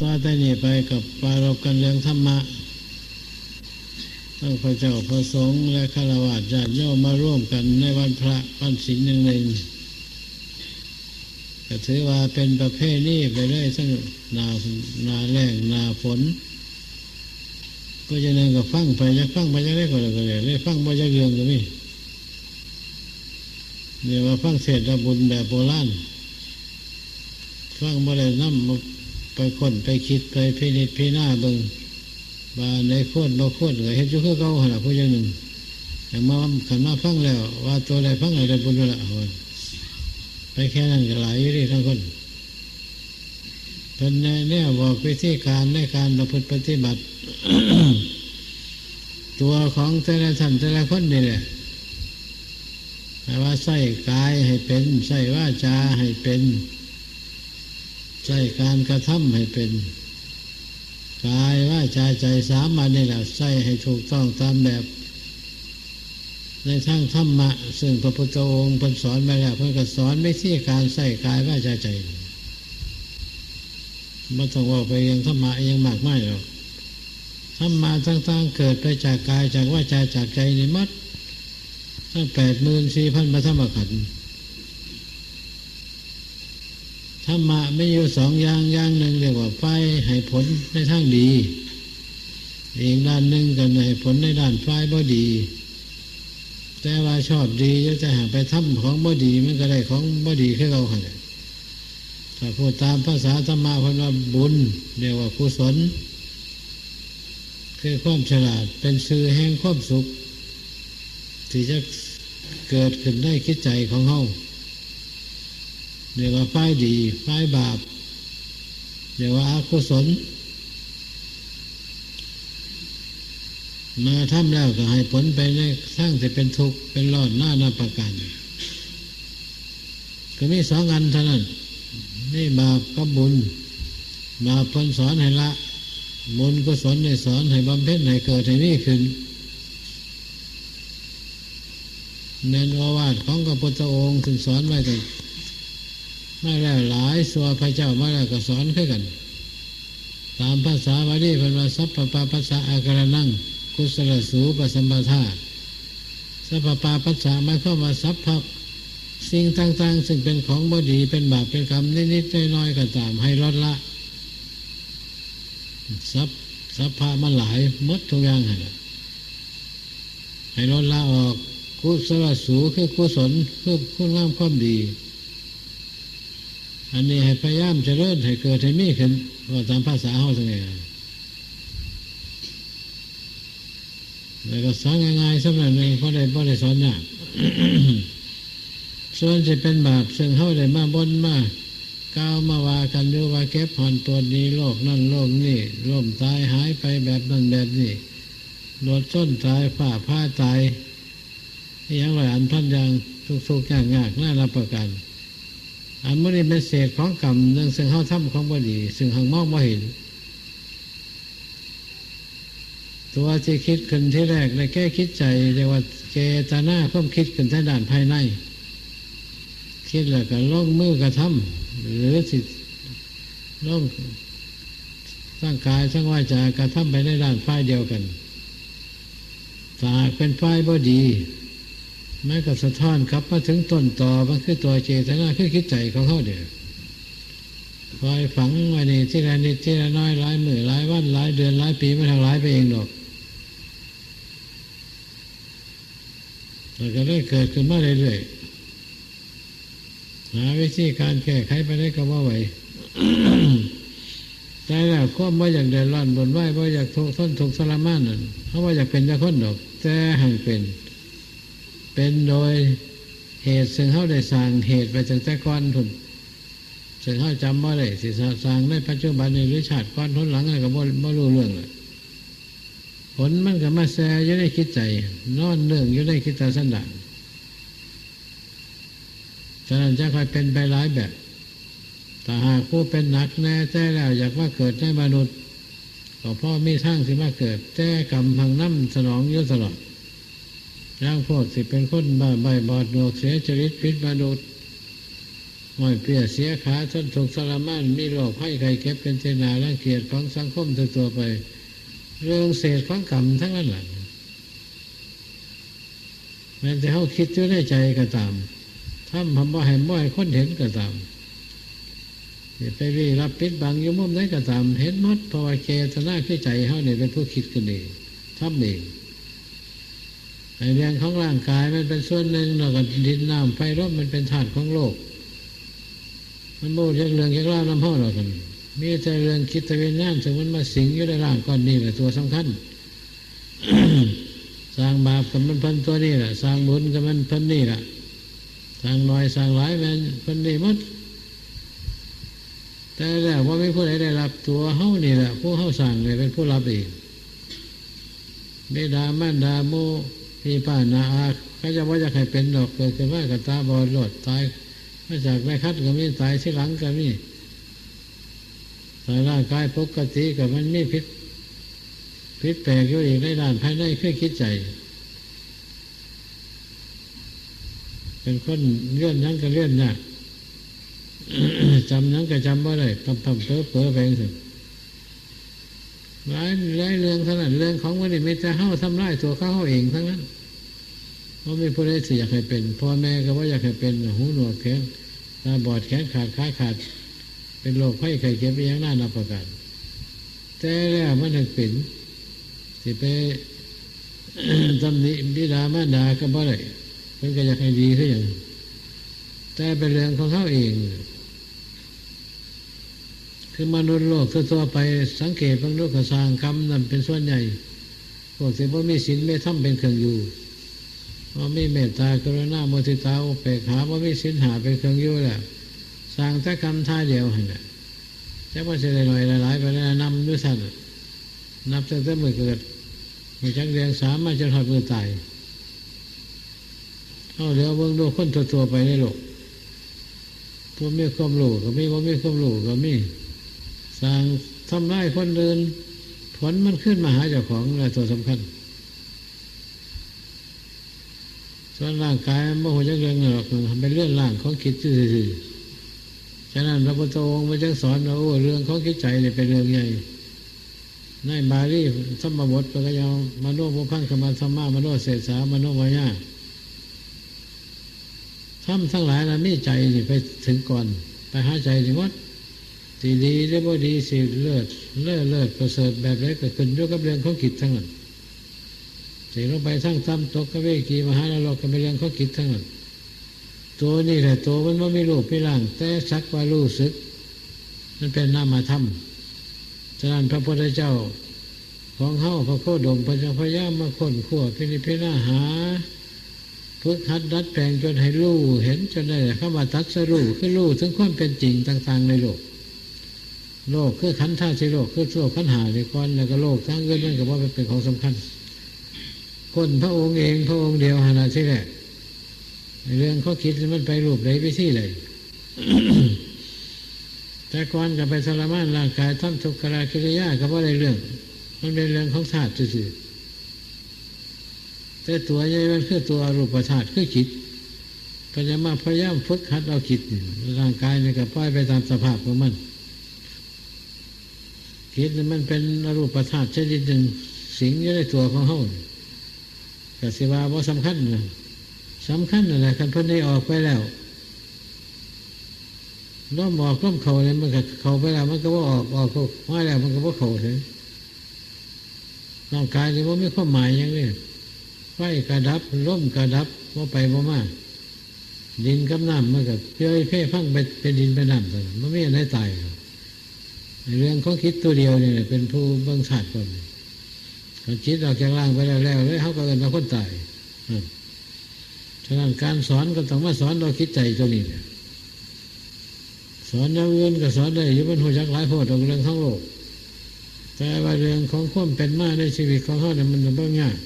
ต่อแต่นี้ไปกับปารบกันเรื่องธรรมะทั้งพระเจ้าพระสงฆ์และฆราวาสญาติโยมมาร่วมกันในวันพระวันศีลหนึ่งหนึ่งก็ถือว่าเป็นประเภทนี้ไปเลยทั้งนานาแรงนาฝน ก็จะเดินกับฟังไปจะฟังไปจะได้ก็เลยก็เลยได้ฟังไปจะเรื่องก็มีเนี่ยว่าฟังเศษระบุญแบบโบราณฟังบ่ได้น้ำม ไปค้นไปคิดไปพินิจพิจารณาเบิ่งว่าในโคตรบ่โคตรเฮ็ดอยู่คือเก่าหันล่ะผู้อย่างหนึ่งอย่างมาขันมาฟังแล้ว ว่าตัวใดฟังอะไรบุญละเอาไปแค่นั้นก็หลายอยู่ดิทั้งคนเป็นแนแนวบอกวิธีการในการประพฤติปฏิบัติ ตัวของแต่ละท่านแต่ละคนนี่แหละว่าใส่กายให้เป็นใส่ว่าจาให้เป็น ใส่การกระทำให้เป็นกายว่าใจใจสามันนี่แหละใส่ให้ถูกต้องตามแบบ ในทางธรรมะ ซึ่งพระพุทธองค์เพิ่นสอนมาแล้วเพิ่นก็สอนไม่ที่การใส่กายว่าใจใจไม่ต้องว่าไปยังธรรมะยังมากไม่หรอกธรรมะต่างๆเกิดไปจากกายจากว่าใจจากใจในมัดตั้งแปดหมื่นสี่พันมาธรรมขันธ์ธ รรมะไม่อยู่สองอย่างอย่างหนึ่งเรียกว่าไฟให้ผลในทางดีอีกด้านหนึ่งกันให้ผลในด้านไฟบ่ดี แต่ว่าชอบดีจะจะหาไปทำของบ่ดีมันก็ได้ของบ่ดีแค่เราค่ะถ้าพูดตามภาษาธรรมะคนว่าบุญเรียกว่ากุศลคือความฉลาดเป็นสื่อแห่งความสุข ที่จะเกิดขึ้นได้คิดใจของเขา เรียกว่าฝ่ายดีฝ่ายบาปเรียกว่าอากุศล มาทำแล้วก็ให้ผลไปในสร้างจะเป็นทุกข์เป็นรอดหน้านาประกันก็มีสองอันเท่านั้นนี่บาปกับบุญบาปเพิ่นสอนให้ละบุญก็สอนให้สอนให้บำเพ็ญให้เกิดให้มีขึ้นเน้นวาวาดของพระพุทธองค์ถึงสอนไว้กัน มาแล้วหลายสัวพระเจ้ามาแล้วก็สอนขึ้นกัน ตามภาษาบาลีเป็นวาสัพพปาภาษาอาการนั่ง กุศลสูปสัมปทาสัพพปาภาษาหมายความาสัพพสิ่งต่างๆ ซึ่งเป็นของบดีเป็นบาปเป็นกรรมนิดๆน้อยๆก็ตามให้ลดละสัพสัพพะมันหลายมดทุกอย่างให้ลดละออกกุศลสูคือกุศลคือคุณงามความดี อันนี้ให้พยายามเจริญให้เกิดให้มีขึ้นว่าตามภาษาเขาสังเกตแล้วก็สอนง่ายๆสำหรับหนึ่งเพราะได้เพราะได้สอนยากส่วนจะเป็นบาปซึ่งเขาได้มาบนมาก้าวมาว่ากันอยู่ว่าเก็บผ่อนตัวนี้โลกนั่นโลกนี่ล่มตายหายไปแบบนั้นแบบนี้รถส้นตายฝ่าผ้าตายอย่างไรอันพันอย่างทุกๆอย่างยากน่ารับประกัน อันมื่อนี้เป็นเศษของกรรมเรื่องซึ่งเขาทำของบดี ซึ่งหังมองไม่เห็น ตัวที่คิดขึ้นที่แรกในแก้คิดใจเรียกว่าเจตนาเพิ่มคิดขึ้นทางด้านภายใน คิดแล้วก็ล่องมือกระทำหรือสิล่องสร้างกายสร้างวาจากระทำไปในด้านฝ่ายเดียวกันถ้าเป็นฝ่ายบดี แม้กับสะท้อนครับมาถึงต้นต่อมันคือตัวเจตนาคือคิดใจของเขาเดียวคอยฝังไว้นี่ที่ละนิดที่ละน้อยหลายมือหลายวันหลายเดือนหลายปีไม่ทางหลายไปเองหรอกแล้วก็ได้เกิดขึ้นมาเรื่อยๆหาวิธีการแก้ไขไปได้ก็ว่าไหวใจแล้วควบว่าอยากเดินร้อนบนไหวว่าอยากทุกข์ทนทุกข์ทรมานนั่นเพราะว่าอยากเป็นจะคนดอกแต่ให้เป็น เป็นโดยเหตุซึ่งเขาได้สร้างเหตุไปตั้งแต่ก่อนทุนซึ่งเขาจำว่าได้สิสร้างในปัจจุบันในหรือชาติก่อนทนหลังอะไรก็บ่บ่รู้เรื่องเลยผลมันก็มาแซ่อยู่ในคิดใจ นอนเนื่องอยู่ในคิดตาสันดานฉะนั้นจะค่อยเป็นไปหลายแบบถ้าหากผู้เป็นหนักแน่แต่แล้วอยากว่าเกิดในมนุษย์ก็พ่อมีทางที่มาเกิดแต่กรรมพังน้ำสนองยู่ตลอด ร่างพวกสิเป็นคนบ้าใบบอดหนวกเสียจริตพิษมนุษย์ห้อยเปียเสียขาทนถูกสารมานมีโรคให้ใครเก็บเป็นเจนารังเกียจของสังคมตัวตัวไป เรื่องเศษของกรรมทั้งนั้นแหละแม้แต่เขาคิดอยู่ในใจก็ตามทำทำว่าให้บ่ให้คนเห็นก็ตามไปรีรับปิดบังอยุ่มุมไหนก็ตาม เห็นมัดเพราะว่าเจตนาคือใจเขาเนี่ยเป็นผู้คิดกันเองทำเอง ไอเรื่องของร่างกายมันเป็นส่วนหนึ่งแล้วก็ดินน้ำไฟลมมันเป็นธาตุของโลก มันโม่เรื่องเรื่องเล่าน้ำห้อเรากันมีแต่เรื่องคิดตะเวนย่านถึงมันมาสิงอยู่ในร่างก้อนนี้แหละตัวสำคัญสร้างบาปกับมันพันตัวนี้แหละสร้างบุญกับมันพันนี่แหละสร้างน้อยสร้างหลายมันพันนี่มัดแต่แล้วว่าไม่ผู้ใดได้รับตัวเฮานี่แหละผู้เฮาสั่งเลยเป็นผู้รับเองเบดามันดาโม พี่ป้านาอาเขาจะว่าจะใครเป็นดอกเกิดขึ้นมากับตาบอดหลดตายมาจากไม่คัดก็มีตายที่หลังก็มีแต่ร่างกายปกติกับมันมีพิษพิษแปลกอยู่อีกในด้านภายในคือคิดใจ เป็นคนเลื่อนนั้นก็เลื่อนยากจำนั้นก็จำว่าได้ทำทำเพ้อเพ้อไปสิ หลายหลายเรื่องเท่านั้นเรื่องของมันนี่ไม่จะเข้าทำร้ายตัวเขาเองทั้งนั้นเพราะมีผู้ใดสิอยากให้เป็นพ่อแม่ก็ว่าอยากให้เป็นหูหนวกแขนตาบอดแขนขาดขาขาด เป็นโรคไข้ไข้เก็บไปยังหน้านับประกันแต่แล้วมันถึงเป็นสิไปตำหนิบิดามารดาก็บ่ได้เพิ่นก็อยากให้ดีขึ้นอย่างแต่เป็นเรื่องของเขาเอง คือมนุษย์โลกทั่วไปสังเกตบางโลกสร้างคำนั้นเป็นส่วนใหญ่พวกที่ว่ามีศีลไม่ทำเป็นเครื่องอยู่ว่ามีเมตตากรุณาโมทิตาอุเบกขาว่ามีศีลหาเป็นเครื่องอยู่แหละสร้างแต่คำท่าเดียวหันแหละจะว่าจะได้หน่อยหลายไปแล้วนำด้วยสั้นนับตั้งแต่เมื่อเกิดมีจักเรียงสามมาจนหอดมือตายเอาเดี๋ยวเบิ่งดูคนตัวๆไปในโลกพวกมีความรู้ก็มีว่ามีความรู้ก็มี สร้างทำร้ายคนเดินผลมันขึ้นมาหาเจ้าของและตัวสำคัญ ส่วนร่างกายมันโมโหจักเรื่องหรอกมันเป็นเรื่องร่างของคิดซื่อๆฉะนั้นพระพุทธองค์มาจึงสอนว่าเรื่องของคิดใจเนี่ยเป็นเรื่องใหญ่ในบาลีสมบทปะกยาวมโนบุพังขมาธรรมามโนเสสามโนวายาทำทั้งหลายนะมีใจนี่ไปถึงก่อน ไปหาใจนี่วัด ดีดีหรือบ่ดีสิเลิศเลิศเลิศประเสริฐแบบไรก็ขึ้นด้วยกับเรื่องของกิจทั้งนั้นสิลงไปทั้งซ้ำตกก็เวกีมหาโลกก็เป็นเรื่องของกิจทั้งนั้นตัวนี่แหละตัวมันว่าไม่รู้ไม่ล่าง แต่สักว่ารู้สึก มันเป็นนามธรรมฉะนั้นพระพุทธเจ้า ของเฮาพระโคดมพระเจ้าพยามาค้นขวพินิพิจารณาหาฝึกหัดดัดแปลงจนให้รู้เห็นจนได้เข้ามาทัดสรู้คือรู้ถึงความเป็นจริงต่าง ๆ ในโลก โลกคือขันธ์ธาตุโลกคือโลกขันหาในก้อนแล้วก็โลกทั้งเงินนั่นก็ว่าเป็นของสำคัญ คนพระองค์เองพระองค์เดียวขนาดที่แรกเรื่องเขาคิดมันไปรูปไหนไปที่ไหนแต่ก่อนกับไปสารมานร่างกายทำทุกขลากิริยาก็ว่าในเรื่อง มันเป็นเรื่องของธาตุสื่อแต่ตัวใหญ่มันคือตัวรูปธาตุคือจิตพยายามพยายามฝึกหัดเอาจิตร่างกายนี่ก็ปล่อยไปตามสภาพของมัน จิตมันเป็นอรูปธาตุชนิดหนึ่ง สิงอยู่ในตัวของเขาแต่สิว่าว่าสำคัญนะสำคัญอะไรคันเพิ่นได้ออกไปแล้วล้มออกล้มเข่าเนี่ยมันก็เข่าไปแล้ว มันก็ว่าออกออกมาแล้วมันก็ว่าเข่าเลยร่างกายนี่ว่าไม่ความหมายอย่างนี้ไฟกระดับล้มกระดับว่าไปว่ามาดินกับน้ำมันก็เพื่อเพ่พังไปเป็นดินเป็นน้ำแต่มันไม่ได้ตาย เรื่องของคิดตัวเดียวเนี่ยเป็นผู้เบื้องศาสตร์ก่อนเขาคิดออกจากล่างไปแล้วแล้วเลยเขาก็เกินมาคนตายฉะนั้นการสอนก็ต้องมาสอนเราคิดใจตัวนี้เนี่ยสอนนักเรียนก็สอนได้ยุบนหัวจักหลายโพดเรื่องทั้งโลก แต่ว่าเรื่องของความเป็นมาในชีวิตของเขาเนี่ยมันบ้างยาก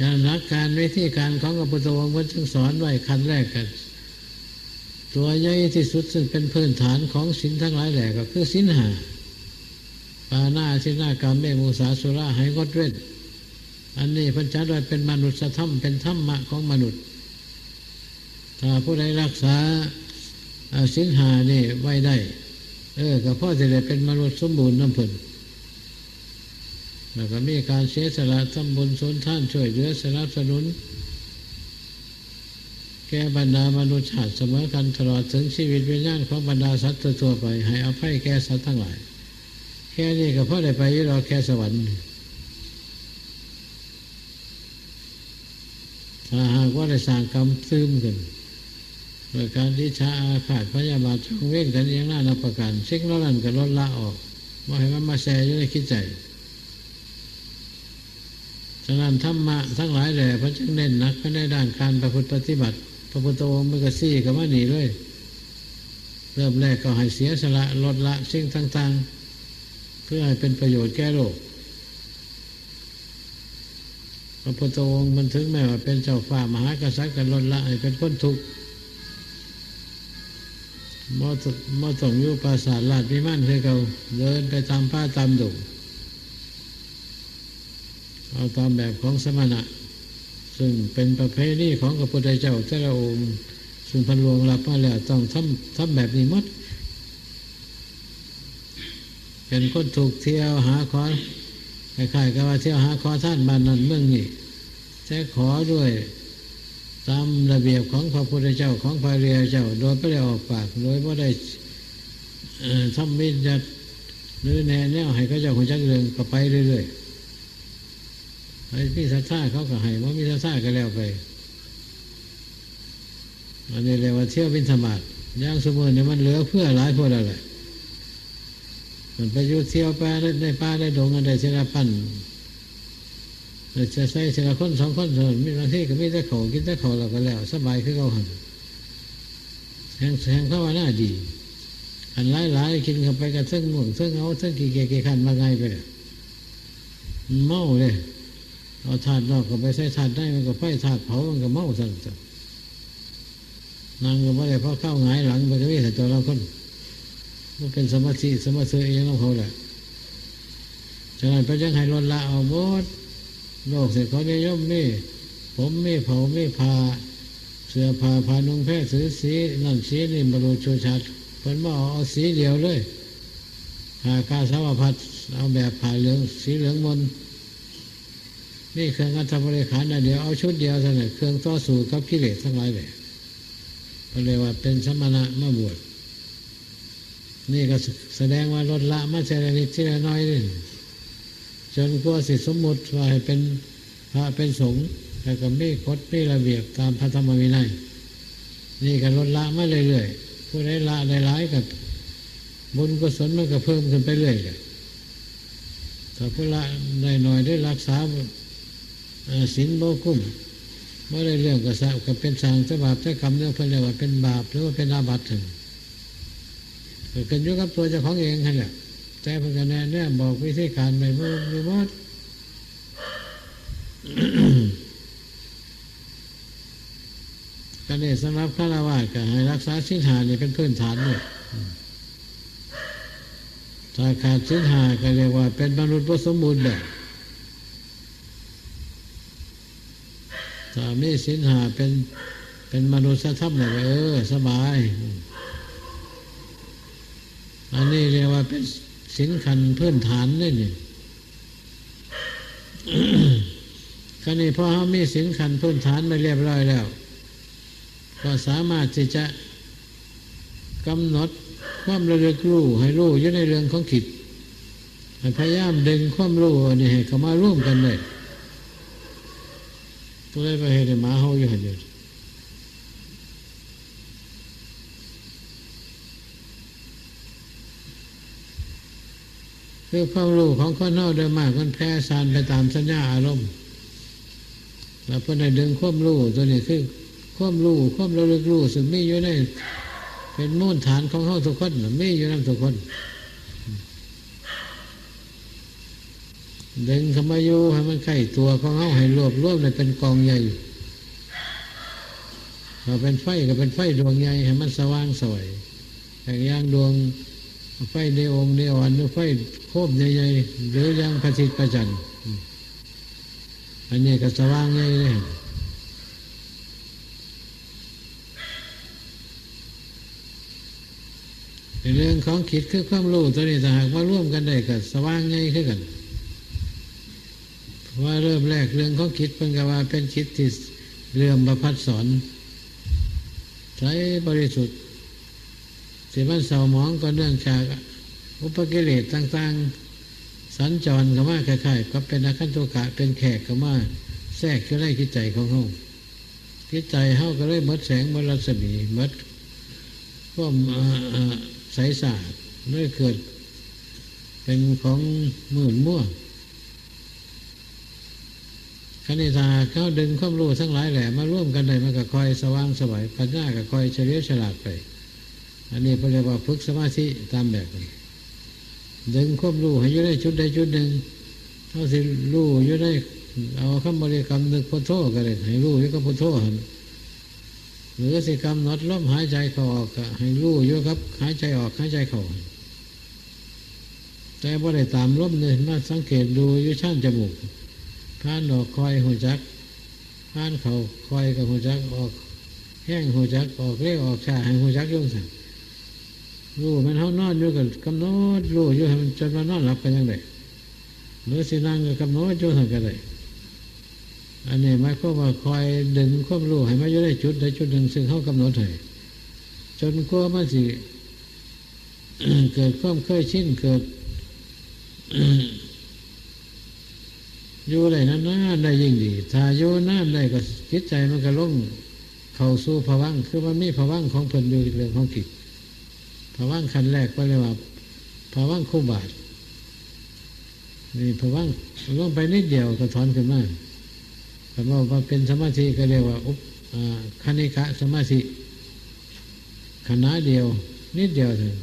การรักการวิธีการของพระพุทธองค์มันจึงสอนไว้คันแรกกัน ตัวใหญ่ที่สุดซึ่งเป็นพื้นฐานของสินทั้งหลายแหล่ก็คือสินหาปานาสินากรรมเมมุสาสุราให้งดเว้นอันนี้พันจัดไว้เป็นมนุษยธรรมเป็นธรรมะของมนุษย์ ถ้าผู้ใดรักษาสินหานี่ไว้ได้ เออก็พ่อจะได้เป็นมนุษย์สมบูรณ์น้ำผลแล้วก็มีการเสียสละทำบุญสนท่านช่วยเหลือสนับสนุน แก่บรรดามนุษย์ชาติเสมอกันตลอดถึงชีวิตวิญญาณของบรรดาสัตว์ทั่วไป ให้อภัยแก่สัตว์ทั้งหลาย แค่นี้ก็พอได้ไปยี่รอแค่สวรรค์ถ้าหากว่าได้สร้างกรรมซึมกันโดยการที่ชาอาขาดพยาบาทช่องเว้งกันอย่างน่านับประกันสิ่งเหล่านั้นก็ลดละออกว่าให้มันมาแช่อยู่ในคิดใจฉะนั้นธรรมะทั้งหลายแหล่พระจึงเน้นหนักไปในด้านการประพฤติปฏิบัติ พระพุทธองค์มันก็ซี่กับว่าหนีเลยเริ่มแรกก็ให้เสียสละลดละสิ่งต่างๆ เพื่อให้เป็นประโยชน์แก่โลก พระพุทธองค์มันถึงแม้ว่าเป็นเจ้าฝ่ามหากษัตริย์กันลดละให้เป็นคนทุกข์มอตมอต้องยู่ปราสาทลาดพิมานคือเขาเดินไปตามผ้าตามดงเอาตามแบบของสมณะ ซึ่งเป็นประเพณีของพระพุทธเจ้าแต่ละองค์ซึ่งพันลวงรับมาแล้วต้องทำทำแบบนี้หมดเป็นคนถูกเที่ยวหาขอคล้ายๆกับว่าเที่ยวหาขอท่านบ้านนั้นเมืองนี้แต่ขอด้วยตามระเบียบของพระพุทธเจ้าของพระเรียเจ้า โดยไม่ได้ออกปาก โดยไม่ได้ทำมิจัดหรือแนแนวให้เขาเจ้าคนจักเรื่องก็ไปเรื่อยๆ ไอ้มีศรัทธาเขาก็ให้ว่ามีศรัทธาก็แล้วไป อันนี้เรียกว่าเที่ยวบินธบาตย่างสมุนเนี่ยมันเหลือเพื่อหลายพวกเราแหละมันไปอยู่เที่ยวป่าในป่าในดงอันใดเสนาพันจะใส่เสนาคนสองคนเท่านั้นมีบางที่ก็มีแต่เขากินแต่เขาเราก็แล้ว สบายคือเขาหันแห่งแห่งเข้าว่าน่าดีอันหลายหลายกินเข้าไปกับเส้นม่วงเส้นเอาเส้นกี่เกกี่ขันมาไงไปเมาเลย เอาถาดนอกก็ไปใส่ถาดได้มันก็ไฟถาดเผามันก็เมาสั่นสนางก็ไม่ได้เพราะเข้าหงายหลังไปก็มีแต่ตัวเราคนมันเป็นสมาธิสมาธิเองของเขาแหละฉะนั้นพระยังให้ลดละเอาหมดโลกเสร็จเขานิยมนี่ผมไม่เผาไม่พาเสื้อผ้าผ้านุ่งแพทย์สีสีนั่นสีนี่บรรลุชูชัดเพิ่นว่าเอาเอาสีเดียวเลยผ้ากาสาวพัดเอาแบบผ้าเหลืองสีเหลืองมนต์ นี่เครื่องอัฐบริขารนะเดียวเอาชุดเดียวเท่านั้นเครื่องต่อสู้กับกิเลสทั้งหลายเลยก็เลยว่าเป็นสมณะมาบวชนี่ก็แสดงว่าลดละมาเจริญนิดที่ละน้อยนี่จนกว่าสิสมมุติว่าให้เป็นพระเป็นสงฆ์แต่ก็มีกฎมีระเบียบตามพระธรรมวินัยนี่ก็ลดละมาเรื่อยๆผู้ใดละได้หลายกับบุญกุศลมันก็เพิ่มขึ้นไปเรื่อยเลยถ้าผู้ละได้หน่อยได้รักษา ศีลบ่คุ้มเมื่ได้เรื่องก็สะก็เป็นสางจะบาปจะกรรมเนี่ยเพิ่นเรียกว่าเป็นบาปหรือว่าเป็นอาบัติถึงเก็ขึ้นยู่กับตัวเจ้าของเองนั่นแหละแต่เพิ่นก็แนะแนะบอกวิธีการไปเมื่อรู้หมดก็นี่สำหรับฆราวาสก็ให้รักษาสินหานี่เป็นพื้นฐานเลยถ้าขาดสินหาก็เรียกว่าเป็นมนุษย์บ่สมบูรณ์แบบ ถ้า มีสินหาเป็นเป็นมนุษยธรรมเลยเออ สบาย อันนี้เรียกว่าเป็นสินขันพื้นฐานนี่นี่ก็นี่พอเขามีสินขันพื้นฐานไปเรียบร้อยแล้ว ก็สามารถที่จะกำหนดความระลึกรู้ให้รู้อยู่ในเรื่องของขิดพยายามดึงความรู้นี่ให้เข้ามาร่วมกันเลย ตัวได้ไปเห็นหมาเฮาอยู่หันอยู่คือความรู้ของคนเฮาโดยมากมันแพร่สานไปตามสัญญาอารมณ์แล้วพอนได้ดึงความรู้ตัวนี้คือความรู้ความระลึกรู้ซึ่งมีอยู่ในเป็นมูลฐานของเฮาทุกคนน่ะมีอยู่นั่นทุกคน เดินข้ามายุให้มันไข่ตัวของเขาให้รวบรวบเลยเป็นกองใหญ่พอเป็นไฟก็เป็นไฟดวงใหญ่ให้มันสว่างสวยแย่งย่างดวงไฟในองค์ในอ่อนหรืไฟโคบใหญ่ๆหรืออย่างพระสิทธิ์ประจันอันนี้ก็สว่างใหญ่เลยเรื่องของคิดคือความรู้ตัวนี้ถ้าหากว่าร่วมกันได้ก็สว่างง่ายขึ้นกัน ว่าเริ่มแรกเรื่องของคิดเป็นกว่าเป็นคิดที่เรื่อมประพัดสอนใช้บริสุทธิ์สิมันเศร้าหมองก็เนื่องจากอุปกิเลสต่างๆ สัญจรก็มาคล้ายๆก็เป็นอาคันตุกะเป็นแขกก็มาแทรกอยู่ในจิตใจของเฮาจิตใจเฮาก็เลยมดแสงมดรัศมีมดก็ใสสะอาดเลยเกิด เป็นของมืดมั่ว คณิตาเขาดึงความรู้ทั้งหลายแหละมาร่วมกันได้มันก็คอยสว่างสวัยปัญญาก็คอยเฉลียวฉลาดไป อันนี้เรียกว่าฝึกสมาธิตามแบบนี้ดึงความรู้ให้อยู่ในชุดใดชุดหนึ่งเท่าสิรู้อยู่ในเอาคำบริกรรมนึกพุทโธก็เลยให้รู้อยู่กับพุทโธหันหรือสิกรรมนดล้มหายใจเข้าออกให้รู้อยู่ครับหายใจออกหายใจเข้าแต่บ่ได้ตามล้มเลยมาสังเกตดูอยู่ช่านจมูก ผ่านออกคอยหัวจักผ่านเขาคอยกับหัวจักออก แห้งหัวจักออกเรียกออกชาให้หัวจักยุ่งสั่งรู้มันเขานอนอยู่กับกำหนดรู้อยู่ให้มันจนมันนอนหลับกันยังไงหรือสินั่งกับกำหนดอยู่สั่งกันเลยอันนี้หมายความว่าคอยดึงความรู้ให้มาอยู่ในจุดใดจุดหนึ่งซึ่งเขากำหนดให้จนกลัวมันสิเกิดความเคยชินเกิด อยู่ได้นานๆได้ยิ่งดี ถ้าอยู่นานได้ก็จิตใจมันก็ลงเข้าสู่ภวังคือมันมีภวังของเพิ่นอยู่เรื่องของกิจภวังค์ขั้นแรกก็เรียกว่าภวังคู่บาทนี่ภวังค์ลงไปนิดเดียวก็ถอนขึ้นมาแต่ว่าเป็นสมาธิก็เรียกว่าอุปคณิกะสมาธิขณะเดียว นิดเดียวเอง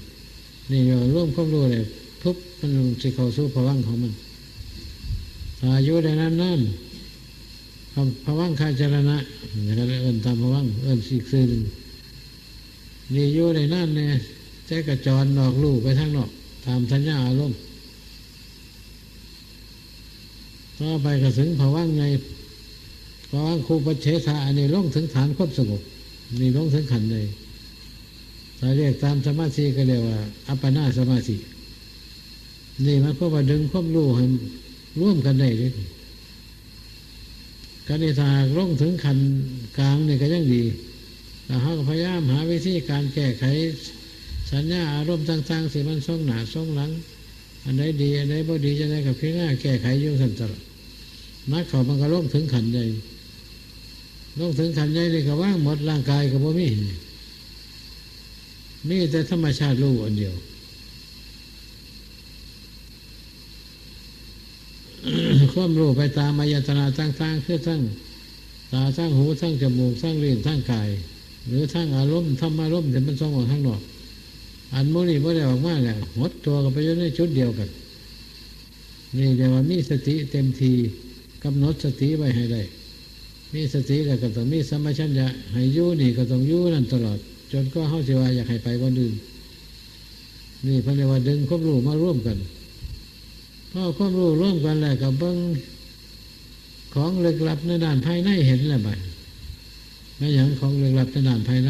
นี่เราร่วมความรู้เลยปุ๊บมันจะเข้าสู่ภวังของมัน อายุได้นั้นนั่นภวังคาจรณะอย่างนั้นเอินตามภวังเอินสิกซื่อหนึ่งนี่อยู่ได้นั่นเนี่ยใจกระจรนอกลูกไปทางนอกตามสัญญาอารมณ์ต่อไปกระถึงภวังไงภวังคูปเชษาอันนี้ลงถึงฐานควบสงบนี่ลงถึงขันเลยถ้าเรียกตามสมาธิก็เรียกว่า อัปปนาสมาธินี่มันก็ว่าดึงควบรู้ให้ ร่วมกันได้เลยการนิทาลงถึงขันกลางเนี่ยก็ยังดีแต่เขาพยายามหาวิธีการแก้ไข สัญญาอารมณ์ต่างๆสิมันส่งหนาส่งหลัง อันไหนดี อันไหนบ่ดีจะได้กับพี่หน้าแก้ไขยุ่งสันตลอดนักเขามันก็ลงถึงขันใหญ่ลงถึงขันใหญ่เลยก็ว่างหมดร่างกายกับบ่มีมีแต่ธรรมชาติรู้อันเดียว ความรู้ไปตามอายตนาต่างๆคือทั้งตาทั้งหูทั้งจมูกทั้งลิ้นทั้งกาย หรือทั้งอารมณ์ธรรมารมณ์แต่มันส่งออกข้างนอก อันโมนี่ไม่ได้ออกมาแล้วหดตัวกันไปอยู่ในชุดเดียวกัน นี่เดี๋ยวมีสติเต็มทีกำหนดสติไว้ให้ได้ มีสติแล้วก็ต้องมีสมัชัญญะให้ยู่นี่ก็ต้องยู่นั่นตลอด จนก็เข้าใจว่าอยากให้ไปวันอื่นนี่พระเนว่าดึงควบรู้มาร่วมกัน พอความรู้ร่วมกันแล้วกับเบิ้งของลึกลับในด้านภายในเห็นแล้วไปไม่อย่างของลึกลับในด้านภายใน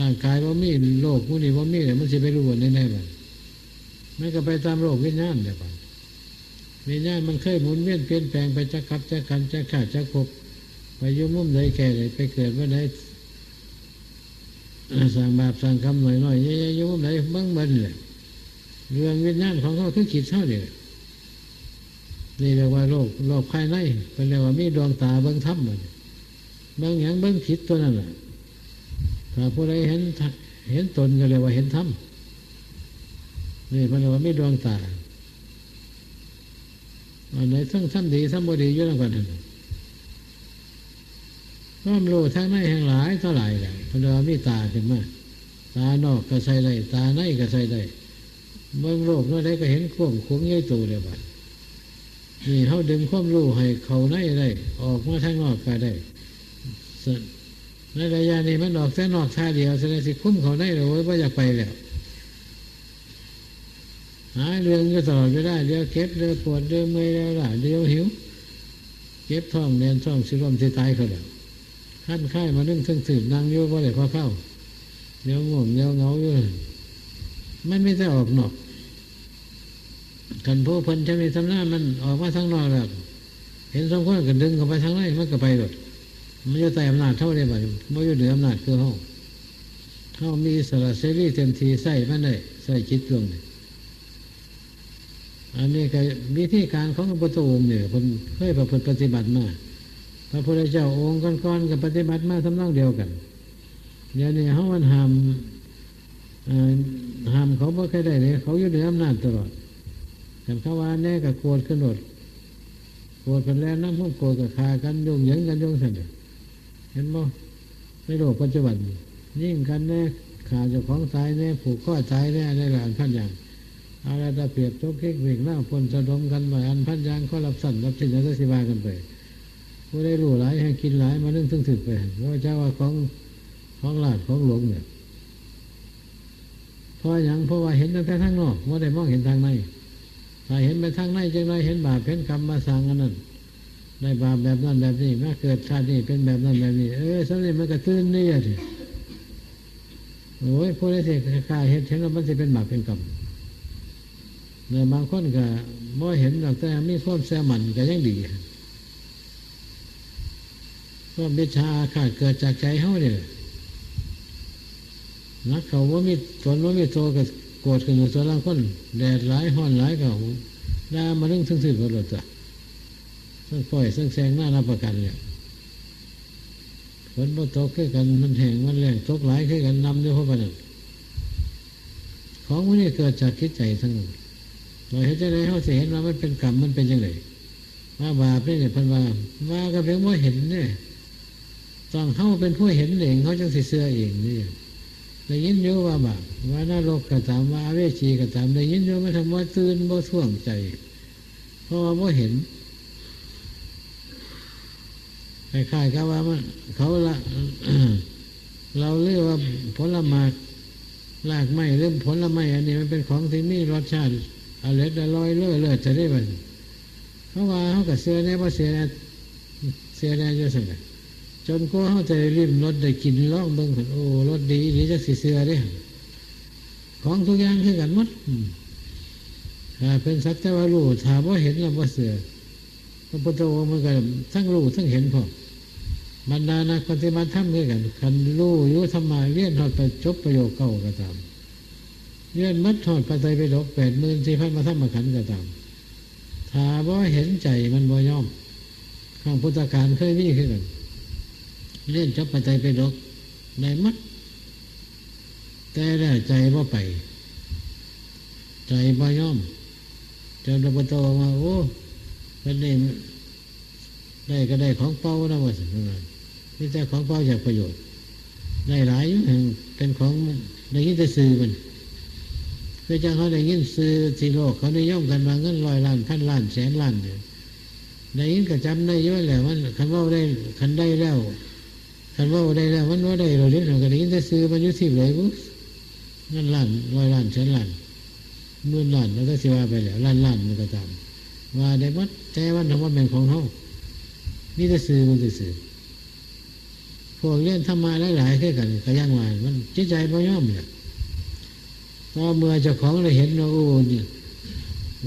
ร่างกายว่ามีโลกผู้นี้ว่ามีเลยมันจะไปรู้ในในบ้ไม่ก็ไปตามโลกวิญญาณเดี๋ยวไปวิญญาณมันเคยหมุนเวียนเปลี่ยนแปลงไปจักขับจักขันจักขาดจักพบไปยุ่มุ่มใดแก่เลยไปเกิดว่าได้สั่งบาปสั่งคำหน่อยหน่อยยยุ่มุ่มใดเบิ้งบันเลยเรื่องวิญญาณของเขาคือขีดเท่าเดียว นี่เรียกว่าโลกโลกภายในเป็นเรียกว่ามีดวงตาเบิ้งทับมันบิ้งอย่างเบิ้งผิดตัวนั่นแหละถ้าผู้ใดเห็นเห็นตนก็เรียกว่าเห็นธรรมนี่เป็นเรียกว่ามีดวงตาอันไหนทั้งทำดีทำบดีอยู่แล้วกันความรู้ทางในแห่งหลายเท่าไหร่แหละเป็นเรียกว่ามีตาขึ้นมาตานอกก็ใส่ได้ตาในก็ใส่ได้เมืองโลกนั่นได้ก็เห็นข่วงคุ้งใหญ่โตเลยบ้า นี่เขาดึงความรู้ให้เขาในได้ ออกมาทางนอกก็ได้ในระยะนี้มันออกแค่นอกท่าเดียวแสดงสิคุ้มเขาได้เลยว่าอยากไปแล้วหาเรื่องก็ตลอดไม่ได้เดี๋ยวเก็บเดี๋ยวปวดเดี๋ยวเมื่อยเดี๋ยวล่ะเดี๋ยวหิวเก็บท้องแนนท้องสิลมสิตายเขาแล้วขั้นค่ายมานึ่งทึ่งถืนนั่งอยู่ว่าเลยพอเข้าเดี๋ยวง่วงเดี๋ยวเงาอยู่มันไม่ได้ออกนอก กันผู้เพิ่นจะมีทำหน้ามันออกมาทางนอกแล้วเห็นสมควรก็ดึงเข้าไปทางในมันก็ไปหมดมันอยู่ใต้อำนาจเท่าได้บ่ไม่อยู่เหนืออำนาจคือห้องเท่ามีอิสระเสรีเต็มทีใส่มันได้ใส่จิตดวงอันนี้ก็วิธีการของพระพุทธองค์เนี่ยคนเคยประพฤติปฏิบัติมาพระพุทธเจ้าองค์ก่อนๆกับปฏิบัติมาทำนองเดียวกันเดี๋ยวนี้เขามันห้ามห้ามเขาไม่เคยได้เลยเขาอยู่เหนืออำนาจตลอด กันเขาว่าแน่กับโกรธขึ้นรถโกรธกันแล้วน้ำพุ่งโกรธกับคากันโยงเหยิงกันโยงสันเห็นบ่ในโลกปัจจุบันยิ่งกันแน่ขาเจ้าของตายแน่ผูกข้อตายแน่ในหลานพันอย่างอะไรตะเปรียบทบเค้กเวกหน้าพลสะดมกันบ่อยอันพันยางก็รับสั่นรับสิ่งแล้วสิบากันไปผู้ได้รู้หลายให้กินหลายมานึ่องถึงถึกไปเพราะเจ้าว่าของของหลาดของหลวงเนี่ยเพราะอย่างเพราะว่าเห็นตั้งแต่ทางนอกว่าได้มองเห็นทางใน ถ้าเห็นไปทางในจังไรเห็นบาปเห็นกรรมมาสั่งอันนั้นได้บาปแบบนั้นแบบนี้มาเกิดชาตินี้เป็นแบบนั้นแบบนี้ เออสำเร็จมันก็ตื่นนี่อะทีโอ้ยผู้ใดเสกคล้าเห็นเห็นว่ามันจะเป็นบาปเป็นกรรมเนี่ยบางคนก็บ่เห็นหรอกแต่มีความแสมันก็ยังดีความวิชาอาฆาเกิดจากใจเฮาเนี่ยนักเขาว่ามีตนว่ามีโตกับโกรธกันอยู่ตัวล่างคนแดดหลายห้อนหลายก็ด่ามาเรื่องซึ่งซึ่งก็หลดจ้ะซึ่งปล่อยซึ่งแซงหน้ารับประกันเลยฝนบ่ตกคือกันมันแห้งมันแรงตกหลายคือกันนำด้วยพวกนั้นของพวกนี้เกิดจากคิดใจทั้งนั้นโดยเหตุใดเขาเห็นว่ามันเป็นกรรมมันเป็นยังไงว่าบาปนี่เนี่ยพันว่าว่าก็เพียงว่าเห็นเนี่ยต้องเขาเป็นผู้เห็นเองเขาจังสิเสื้อเองนี่ ได้ยินอยู่ว่าบาปว่านรกก็ตามว่าเวจีก็ตามได้ยินอยู่ไม่ทำว่าตื่นบ่ท่วงใจ เพราะว่าบ่เห็นคล้ายๆกับว่ามันเขาละเราเรียกว่าผลไม้รากไม้หรือผลไม้อันนี้มันเป็นของที่มีรสชาติอร่อยอร่อยเลื่อเลื่อจะได้บันเขาว่าเขากับเสือเนี่ยว่าเสือเนี่ยเสือเนี่ยจะสั่ง จนก็เขาใจริมรสได้กินล่องเบิ่งเห็นโอ้รสดีดีจะสีเสือเด้ของทุกอย่างคือกันหมดเป็นสักแต่ว่ารู้ถ้าว่าเห็นแล้วว่าเสือพระพุทธองค์มันก็ทั้งรู้ทั้งเห็นพอบรรดานักปฏิบัติธรรมด้วยกันคันรู้ยู่ธรรมะเรียนทอดไปจบประโยคเก่าก็ตามเรียนมัดทอดปฏิไปดกแปดหมื่นสี่พันมาทำมาขันก็ตามถ้าว่าเห็นใจมันบ่ย่อมข้างพุทธการเคยมีขึ้นกัน เรียนจบปฏิไปดกได้มัด แต่ได้ใจว่าไป ใจบ่ย่อมจนระพุทธองค์ว่าโอ้เป็นนี่ได้ก็ได้ของเป้านะว่าสินี่แต่ของเป้าจากประโยชน์ ได้หลายอยู่เป็นของได้ยินแต่ซื้อมันคือจังเขาได้ยินซื้อสิโลก เขาได้ย่อมกันมาเงินร้อยล้านพันล้านแสนล้านเนี่ยได้ยินก็จำได้เยอะแหละมันคันว่าได้คันได้แล้ว คันว่าได้แล้วมันว่าได้เราเรียกเราก็ได้ยินแต่ซื้อมันยู่ที่ไหนบุ๊เงินล้านร้อยล้านแสนล้านหมื่นล้านแล้วก็สิว่าไปแล้วล้านล้านมันก็ตามว่าได้มัดแต่วันทำว่าเป็นของเขานี่จะซื้อมันจะซื้อพวกเล่นธรรมะหลายๆขึ้นกันก็ยังว่ามันจิตใจบ่ย่อมเนี่ยพอเมื่อเจ้าของเราเห็นว่าโอ้เนี่ย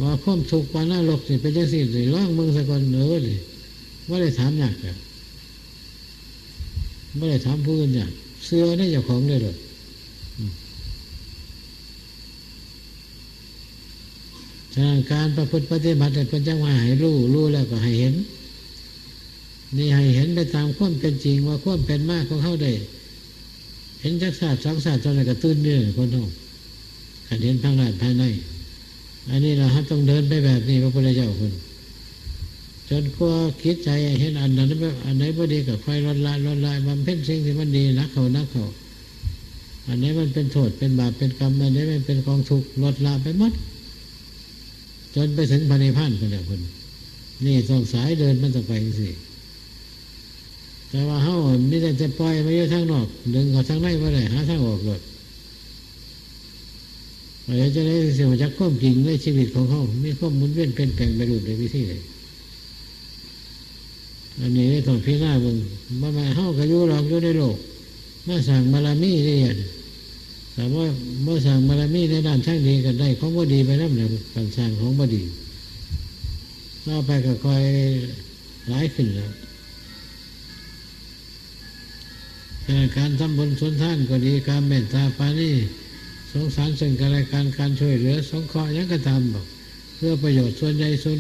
ว่าข้อมทุกข์ปานาลกสิเป็นจังสิสิร้องมึงสะกอนเนื้อเลยว่าได้ถามยากอะ ไม่ได้ถามผู้อื่นยากเสื้อได้เจ้าของได้เลยหรอกฉะนั้นการประพฤติปฏิบัติเป็นจังว่าให้รู้รู้แล้วก็ให้เห็น นี่ให้เห็นไปตามความเป็นจริงว่าความเป็นมากของเขาได้เห็นจักศาสตร์สองศาสตร์ตอนไหนก็ตื่นเนื่อคนท้องขันเห็นทางด้านภายใน อันนี้เราต้องเดินไปแบบนี้พระพุทธเจ้าคุณ จนกลัวคิดใจเห็นอันนั้นอันไหนพอดีกับไฟรอนลายรอนลายบำเพ็ญสิ่งที่มันดีนักเขานักเขาอันไหนมันเป็นโทษเป็นบาปเป็นกรรมอันไหนมันเป็นกองทุกข์ลดละไปหมดจนไปถึงพระนิพพานคนเดียวคนนี่ต้องสายเดินมันต้องไปสิแต่ว่าเฮ้าไม่ได้จะปล่อยมาเยอะทางนอกดึงเขาทางในมาได้หาทางออกเลยเราจะได้เสียงจากความจริงในชีวิตของเขามีความมุนเวียนเป็นแปลงไปรูปในวิธีไหน อันนี้ต้องพิจารณาบิ่งมามาเฮาก็อยู่หรอกอยู่ในโลกมาสั่งบารมีได้ยันสแต่ว่าเมื่อสั่งบารมีในด้านช่างดีกันได้ของบ่ดีไปนั่นแหละการสร้างของบ่ดีต่อไปก็คอยหลายขึ้นแล้วการทำบุญสนท่านก็ดีการเมตตาปานีสงสารซึ่งกันและกันการช่วยเหลือ สงเคราะห์ยังก็ทำบอกเพื่อประโยชน์ส่วนใหญ่ส่วน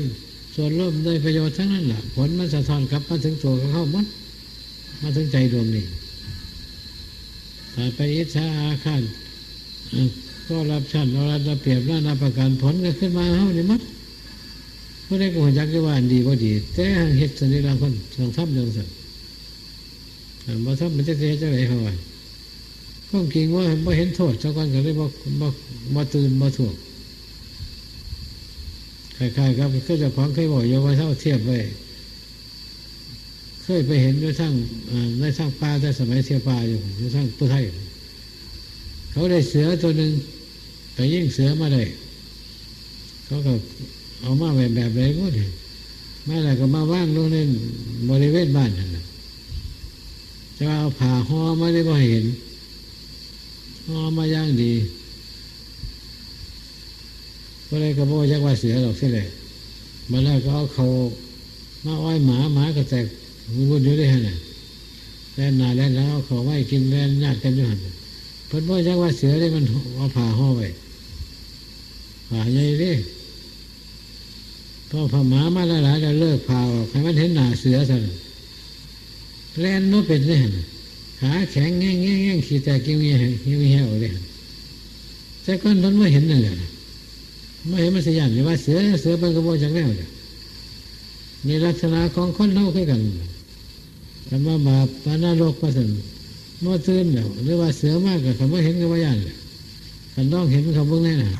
ส่วนร่วมได้ประโยชน์ทั้งนั้นแหละผลมันสะท้อนกลับมาถึงตัวของเขาหมดมาถึงใจดวงนี้ถ้าไปอิจฉาอาฆาตก็รับชั้นเรารับเปรียบหน้านาประกันผลก็ขึ้นมาเฮานี่มัดผู้ใดก็หัวจักจะว่าดีบ่ดี แต่หังเฮ็ดสนิรังคนต้องทำจังซั่นอันบ่ทำมันจะเสียจังได๋เขาว่าความจริงว่าบ่เห็นโทษเจ้าก่อนก็เลยบ่บ่บ่ตื่นบ่ถูก คล้ายๆครับคือเจ้าของเคยบอกอยู่ว่าเท่าเทียบไว้เคยไปเห็นอยู่ทั้งในทั้งป่าแต่สมัยเที่ยวป่าอยู่อยู่ทั้งผู้ไทยเขาได้เสือตัวหนึ่งไปยิ่งเสือมาได้เขาก็เอามาแบบแบบไรก็ได้มาแล้วก็มาว่างลงในบริเวณบ้านนั่นนะจะเอาผ่าห่อมาได้บ่เห็นห่อมาย่างดี ก็เลยก็บอกยักว่าเสือหรอกใช่เลยมาแล้วก็เอาเขามาอ้อยหมาหมาก็แตกวุ่นอยู่ได้ฮะน่ะแล่นนาแล่นแล้วเขาไว้กินแล่นญาติกันอยู่หันน่ะเพิ่นบ่จักว่าเสือได้มันเอาผ่าห่อไว้ผ่าใหญ่เด้พอผ่าหมามาหลายๆแล้วเลิกผ่าออกให้มันเห็นหน้าเสือซะแล่นบ่เป็นเลยหั่นขาแข็งแง่งแง่งแง่งขี้แตกเงี้ยเงี้ยเงี้ยเงี้ยเลยแต่ก่อนเพิ่นบ่เห็นนั่นแหละ ไม่เห็นมันสิย่านเลยว่าเสือเสือเป็นกระบ่จักแนวเลยนี่ลักษณะของคนเฮาขึ้นกันคำว่าบาปปานรกประสันมื่อตื่นแล้วหรือว่าเสือมากกับคำว่าเห็นกับว่าย่านแหละคันต้องเห็นเขาเบิ่งแน่น่ะ